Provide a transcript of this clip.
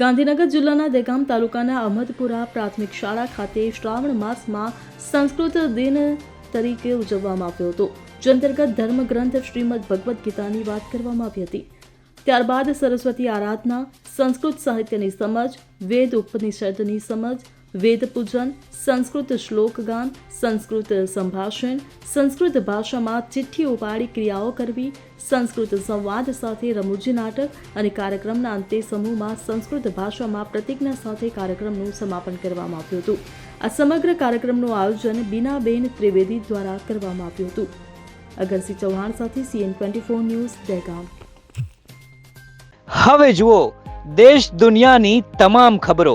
ગાંધીનગર જિલ્લાના દેગામ તાલુકાના અહમદપુરા પ્રાથમિક શાળા ખાતે શ્રાવણ માસમાં સંસ્કૃત દિન તરીકે ઉજવવામાં આવ્યો હતો. જે અંતર્ગત ધર્મગ્રંથ શ્રીમદ ભગવદ્ ગીતાની વાત કરવામાં આવી હતી. ત્યારબાદ સરસ્વતી આરાધના, સંસ્કૃત સાહિત્યની સમજ, વેદ ઉપનિષદની સમજ વેદ પૂજન સંસ્કૃત શ્લોકગાન સંસ્કૃત સંભાષણ સંસ્કૃત ભાષામાં ચિઠ્ઠી ઉપાડી ક્રિયાઓ કરવી સંસ્કૃત સંવાદ સાથે રમૂજી નાટક અને કાર્યક્રમના અંતે સમૂહમાં સંસ્કૃત ભાષામાં પ્રતિજ્ઞા સાથે કાર્યક્રમનું સમાપન કરવામાં આવ્યું હતું આ સમગ્ર કાર્યક્રમનું આયોજન બીનાબેન ત્રિવેદી દ્વારા કરવામાં આવ્યું હતું અગરસિંહ ચૌહાણ સાથે CN twenty four news Dehgam હવે જુઓ દેશ દુનિયાની તમામ ખબરો